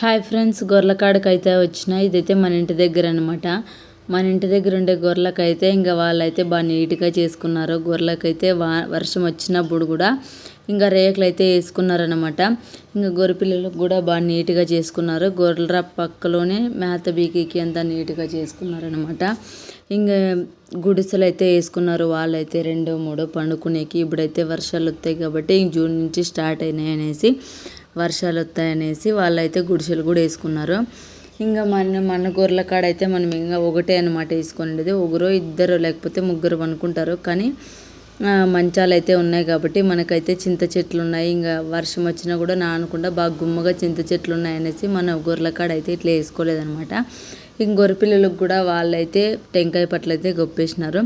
Hi friends గొర్రెకాడకి అయితే వచ్చిన ఇదైతే మన ఇంటి దగ్గర అనమాట మన ఇంటి దగ్గర ఉండే గొర్రెలకైతే ఇంకా వాళ్ళైతే బాగా నీట్గా చేసుకున్నారు. గొర్రెలకైతే వా వర్షం వచ్చినప్పుడు కూడా ఇంకా రేకులు అయితే వేసుకున్నారనమాట. ఇంకా గొర్రె పిల్లలకు కూడా బాగా నీట్గా చేసుకున్నారు. గొర్రెల పక్కలోనే మేత బీకీకి అంతా నీట్గా చేసుకున్నారనమాట. ఇంకా గుడిసెలు అయితే వేసుకున్నారు. వాళ్ళైతే రెండో మూడో పండుకునేకి. ఇప్పుడైతే వర్షాలు వస్తాయి కాబట్టి జూన్ నుంచి స్టార్ట్ అయినాయి అనేసి వర్షాలు వస్తాయనేసి వాళ్ళైతే గుడిసెలు కూడా వేసుకున్నారు. ఇంకా మన మన గొర్రెల కాడ అయితే మనం ఇంకా ఒకటే అనమాట వేసుకునేది. ఒకరో ఇద్దరు లేకపోతే ముగ్గురు అనుకుంటారు కానీ మంచాలు అయితే ఉన్నాయి కాబట్టి మనకైతే చింత చెట్లు ఉన్నాయి ఇంకా వర్షం వచ్చినా కూడా నానకుండా బాగా గుమ్మగా చింత చెట్లు ఉన్నాయనేసి మన గొర్రెల కాడ అయితే ఇట్లా వేసుకోలేదనమాట ఇంక గొర్రెపిల్లలకు కూడా వాళ్ళైతే టెంకాయ పట్లు అయితే గొప్పేసినారు.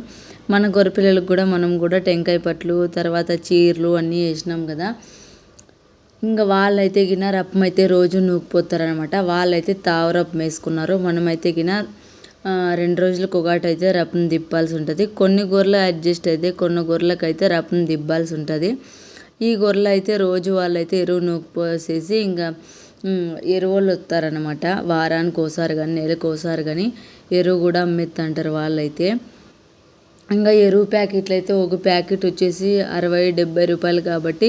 మన గొర్రెపిల్లలకు కూడా మనం కూడా టెంకాయ పట్లు తర్వాత చీరలు అన్నీ వేసినాం కదా. ఇంకా వాళ్ళైతే గిన రప్పం అయితే రోజు నూకిపోతారనమాట వాళ్ళైతే తావరప్పం వేసుకున్నారు. మనమైతే గిన రెండు రోజులకు ఒకటి అయితే రప్పం దిప్పాల్సి ఉంటుంది కొన్ని గొర్రెలు అడ్జస్ట్ అయితే కొన్ని గొర్రెలకు అయితే రప్పం దిబ్బాల్సి ఉంటుంది ఈ గొర్రెలు అయితే రోజు వాళ్ళైతే ఎరువు నూకిపోసేసి ఇంకా ఎరువులు వస్తారనమాట వారానికి ఒకసారి కానీ నెలకు ఒకసారి కానీ ఎరువు కూడా అమ్మెత్తంటారు వాళ్ళైతే. ఇంకా ఎరువు ప్యాకెట్లు అయితే ఒక ప్యాకెట్ వచ్చేసి అరవై డెబ్బై రూపాయలు కాబట్టి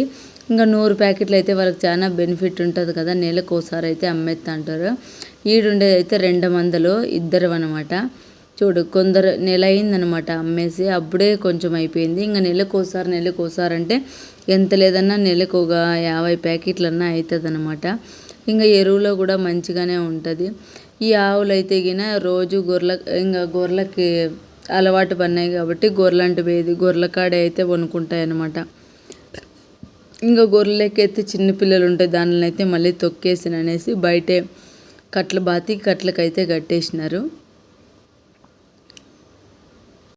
ఇంకా నూరు ప్యాకెట్లు అయితే వాళ్ళకి చాలా బెనిఫిట్ ఉంటుంది కదా నెలకు ఒకసారి అయితే అమ్మేస్తా అంటారు. ఈడుండేది అయితే రెండు మందలు ఇద్దరు అనమాట చూడు కొందరు నెల అయిందనమాట అమ్మేసి అప్పుడే కొంచెం అయిపోయింది. ఇంకా నెలకు ఒకసారి నెలకు ఒకసారి అంటే ఎంత లేదన్నా నెలకు ఒక యాభై ప్యాకెట్లన్నా అవుతుంది అనమాట ఇంకా ఎరువులో కూడా మంచిగానే ఉంటుంది. ఈ ఆవులు అయితే గిన రోజు గొర్రెల ఇంకా గొర్రెలకి అలవాటు పడినాయి కాబట్టి గొర్రెలంటి వేది గొర్రెల కాడే అయితే వణుకుంటాయి అనమాట ఇంకా గొర్రెలకైతే చిన్నపిల్లలు ఉంటాయి దానిని అయితే మళ్ళీ తొక్కేసిన అనేసి బయటే కట్ల బాతి కట్లకైతే కట్టేసినారు.